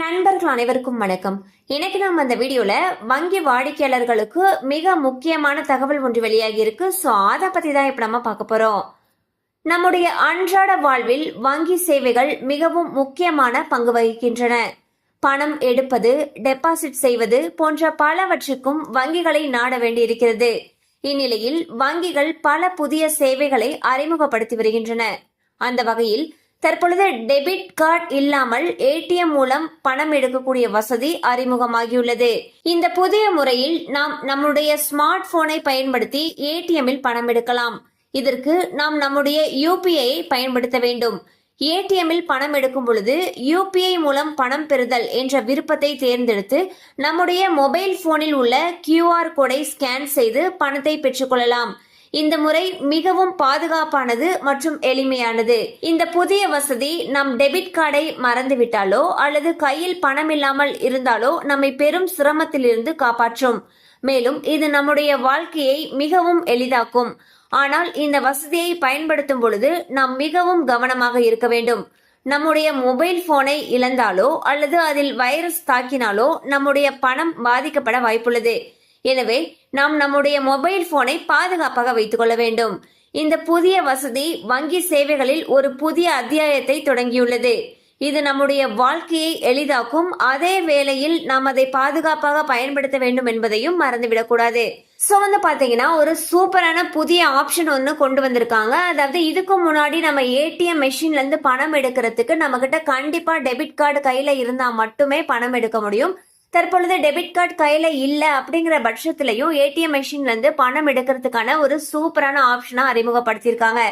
நண்பர்கள் அனைவருக்கும் வணக்கம். இன்னைக்கு நம்ம அந்த வீடியோல வங்கி வாடிக்கையாளர்களுக்கு மிக முக்கியமான தகவல் ஒன்று வெளியாகி இருக்கு. ஸோ அதை பத்தி தான் இப்ப நம்ம பார்க்க போறோம். நம்முடைய அன்றாட வாழ்வில் வங்கி சேவைகள் மிகவும் முக்கியமான பங்கு வகிக்கின்றன. பணம் எடுப்பது டெபாசிட் செய்வது போன்ற பலவற்றுக்கும் வங்கிகளை நாட வேண்டியிருக்கிறது. இந்நிலையில் வங்கிகள் பல புதிய சேவைகளை அறிமுகப்படுத்தி வருகின்றன. அந்த வகையில் தற்பொழுது டெபிட் கார்டு இல்லாமல் ஏடிஎம் மூலம் பணம் எடுக்கக்கூடிய வசதி அறிமுகமாகியுள்ளது. இந்த புதிய முறையில் நாம் நம்முடைய ஸ்மார்ட் போனை பயன்படுத்தி ஏடிஎம்மில் பணம் எடுக்கலாம். இதற்கு நாம் நம்முடைய யூபிஐ பயன்படுத்த வேண்டும். ஏடிஎம்மில் பணம் எடுக்கும் பொழுது யூபிஐ மூலம் பணம் பெறுதல் என்ற விருப்பத்தை தேர்ந்தெடுத்து நம்முடைய மொபைல் போனில் உள்ள கியூஆர் கோடை ஸ்கேன் செய்து பணத்தை பெற்றுக்கொள்ளலாம் இந்த முறை மிகவும் பாதுகாப்பானது மற்றும் எளிமையானது. இந்த புதிய வசதி நம் டெபிட் கார்டை மறந்துவிட்டாலோ அல்லது கையில் பணம் இல்லாமல் இருந்தாலோ நம்மை பெரும் சிரமத்திலிருந்து காப்பாற்றும். மேலும் இது நம்முடைய வாழ்க்கையை மிகவும் எளிதாக்கும். ஆனால் இந்த வசதியை பயன்படுத்தும் பொழுது நாம் மிகவும் கவனமாக இருக்க வேண்டும். நம்முடைய மொபைல் போனை இழந்தாலோ அல்லது அதில் வைரஸ் தாக்கினாலோ நம்முடைய பணம் பாதிக்கப்பட வாய்ப்புள்ளது. எனவே நாம் நம்முடைய மொபைல் போனை பாதுகாப்பாக வைத்துக் கொள்ள வேண்டும். இந்த புதிய வசதி வங்கி சேவைகளில் ஒரு புதிய அத்தியாயத்தை தொடங்கியுள்ளது. இது நம்முடைய வாழ்க்கையை எளிதாக்கும். அதே வேளையில் நாம் அதை பாதுகாப்பாக பயன்படுத்த வேண்டும் என்பதையும் மறந்துவிடக்கூடாது. ஸோ வந்து பார்த்தீங்கன்னா ஒரு சூப்பரான புதிய ஆப்ஷன் ஒன்று கொண்டு வந்திருக்காங்க. அதாவது இதுக்கு முன்னாடி நம்ம ஏடிஎம் மெஷின்லேருந்து பணம் எடுக்கிறதுக்கு நம்மக்கிட்ட கண்டிப்பாக டெபிட் கார்டு கையில் இருந்தால் மட்டுமே பணம் எடுக்க முடியும். தற்பொழுது டெபிட் கார்டு கையில் இல்லை அப்படிங்கிற பட்சத்துலையும் ஏடிஎம் மிஷின்லேருந்து பணம் எடுக்கிறதுக்கான ஒரு சூப்பரான ஆப்ஷனாக அறிமுகப்படுத்தியிருக்காங்க.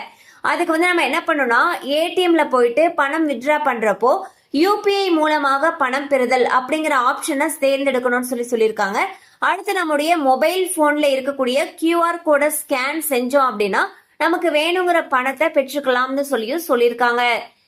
அதுக்கு வந்து நம்ம என்ன பண்ணோம்னா ஏடிஎம்ல போயிட்டு பணம் வித்ட்ரா பண்ணுறப்போ யூபிஐ மூலமாக பணம் பெறுதல் அப்படிங்கிற ஆப்ஷனை தேர்ந்தெடுக்கணும்னு சொல்லி சொல்லியிருக்காங்க. அடுத்து நம்முடைய மொபைல் ஃபோனில் இருக்கக்கூடிய கியூஆர் கோடை ஸ்கேன் செஞ்சோம் அப்படின்னா நமக்கு வேணுங்கிற பணத்தை பெற்றுக்கலாம்னு சொல்லியும் சொல்லியிருக்காங்க.